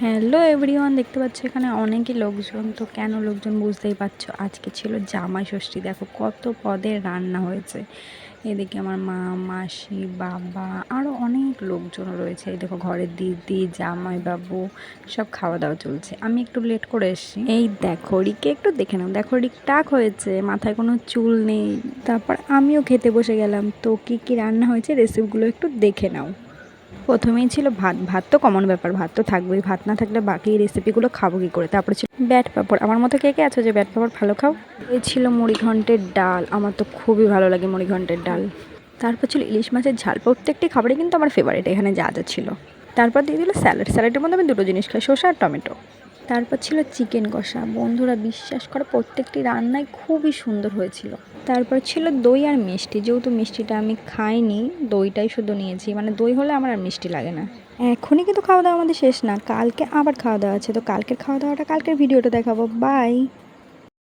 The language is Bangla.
হ্যালো এভরিওয়ান দেখতে পাচ্ছ এখানে অনেকই লোকজন, তো কেন লোকজন বুঝতেই পারছ? আজকে ছিল জামাই ষষ্ঠী, দেখো কত পদের রান্না হয়েছে। এদিকে আমার মা, মাসি, বাবা আরও অনেক লোকজন রয়েছে। এই দেখো ঘরের দিদি, জামাই বাবু, সব খাওয়া দাওয়া চলছে। আমি একটু লেট করে এসেছি। এই দেখো রিকে, একটু দেখে নাও। দেখো রিক টাক হয়েছে, মাথায় কোনো চুল নেই। তারপর আমিও খেতে বসে গেলাম। তো কী কী রান্না হয়েছে রেসিপিগুলো একটু দেখে নাও। প্রথমেই ছিল ভাত। ভাত তো কমন ব্যাপার, ভাত তো থাকবেই। ভাত না থাকলে বাকি রেসিপিগুলো খাব কী করে? তারপরে ছিল ব্যাট পাপড়। আমার মতো কে কে আছো যে ব্যাট পাপড় ভালো খাও? এই ছিল মুড়িঘণ্টের ডাল। আমার তো খুবই ভালো লাগে মুড়িঘণ্টের ডাল। তারপর ছিল ইলিশ মাছের ঝাল। প্রত্যেকটি খাবারই কিন্তু আমার ফেভারিট এখানে যা যা ছিল। তারপর দিয়ে দিল স্যালাড স্যালাডের মধ্যে আমি দুটো জিনিস খাই, শসা আর টমেটো। তারপর ছিল চিকেন কষা। বন্ধুরা বিশ্বাস করা, প্রত্যেকটি রান্নায় খুবই সুন্দর হয়েছিল। তারপর ছিল দই আর মিষ্টি। যেহেতু মিষ্টিটা আমি খাইনি, দইটাই শুধু নিয়েছি। মানে দই হলে আমার আর মিষ্টি লাগে না। এখনই কিন্তু খাওয়া দাওয়া আমাদের শেষ না, কালকে আবার খাওয়া দাওয়া আছে। তো কালকের খাওয়া দাওয়াটা, কালকের ভিডিওটা দেখাবো। বাই!